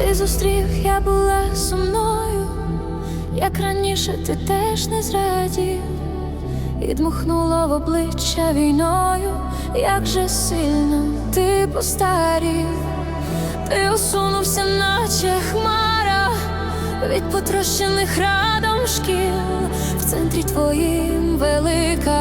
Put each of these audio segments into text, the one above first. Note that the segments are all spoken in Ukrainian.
Ти зустрів, я була сумною, як раніше ти теж не зрадів, і дмухнуло в обличчя війною, як же сильно ти постарів, ти осунувся, наче хмара. Від потрощених радом шкіл, в центрі твоїм велика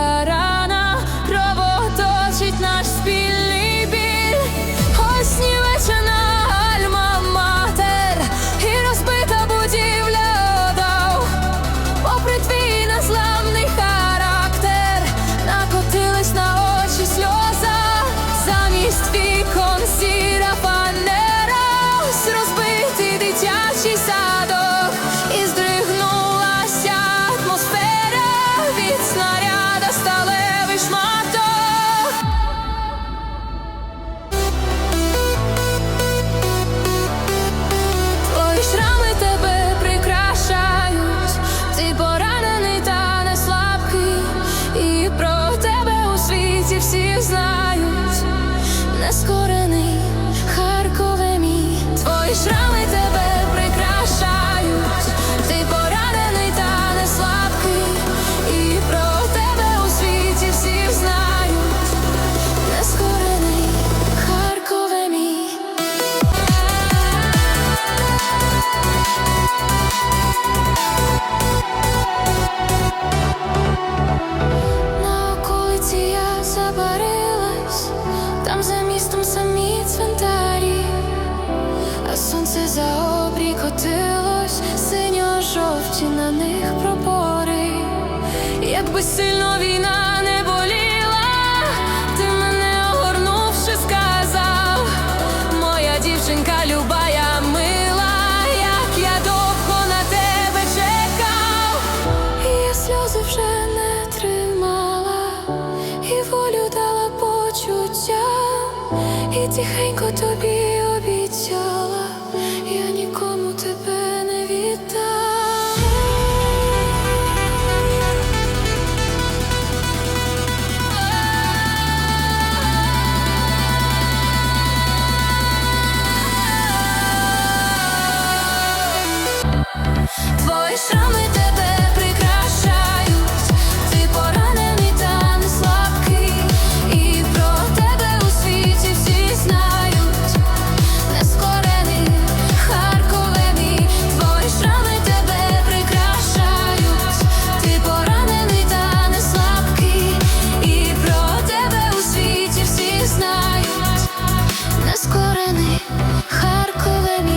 нескорений сонце за обрій котилось, синьо-жовті на них пробори. Якби сильно війна не боліла, ти мене огорнувши, сказав, моя дівчинка люба, мила, як я довго на тебе чекав. І сльози вже не тримала, і волю дала почуття, і тихенько тобі to